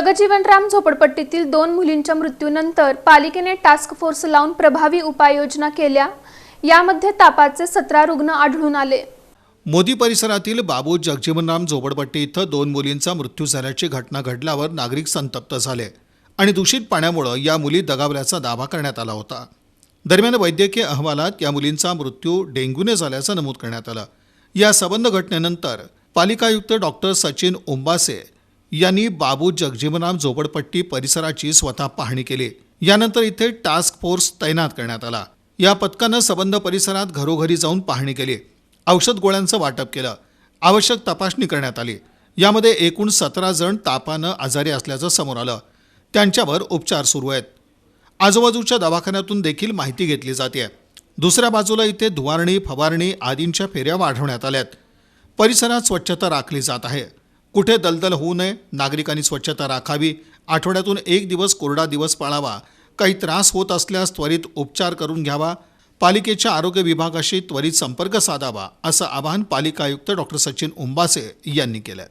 जगजीवनराम झोपडपट्टीतील दोन मुलींच्या मृत्यूनंतर पालिकेने टास्क फोर्स लावून प्रभावी उपाययोजना केल्या. यामध्ये तापाचे सतरा रुग्ण आढळून आले. मोदी परिसरातील बाबू जगजीवनराम झोपडपट्टी इथं दोन मुलींचा मृत्यू झाल्याची घटना घडल्यावर नागरिक संतप्त झाले आणि दूषित पाण्यामुळं या मुली दगावल्याचा दावा करण्यात आला होता. दरम्यान वैद्यकीय अहवालात या मुलींचा मृत्यू डेंग्यूने झाल्याचं नमूद करण्यात आलं. या संबंध घटनेनंतर पालिका आयुक्त डॉक्टर सचिन उंबासे यांनी बाबू जगजीवनराम झोपडपट्टी परिसराची स्वतः पाहणी केली. यानंतर इथे टास्क फोर्स तैनात करण्यात आला. या पथकानं संबंध परिसरात घरोघरी जाऊन पाहणी केली. औषध गोळ्यांचं वाटप केलं. आवश्यक तपासणी करण्यात आली. यामध्ये एकूण सतरा जण तापानं आजारी असल्याचं समोर आलं. त्यांच्यावर उपचार सुरू आहेत. आजूबाजूच्या दवाखान्यातून देखील माहिती घेतली जाते दुसऱ्या बाजूला इथे धुवारणी फवारणी आदींच्या फेऱ्या वाढवण्यात आल्यात. परिसरात स्वच्छता राखली जात आहे. कुठे दलदल होऊ नये नागरिकांनी स्वच्छता राखावी आठवड्यातून एक दिवस कोरडा दिवस पाळावा काही त्रास होत असल्यास त्वरित उपचार करून घ्यावा पालिकेच्या आरोग्य विभागाशी त्वरित संपर्क साधावा असं आवाहन पालिका आयुक्त डॉक्टर सचिन उंबासे यांनी केलं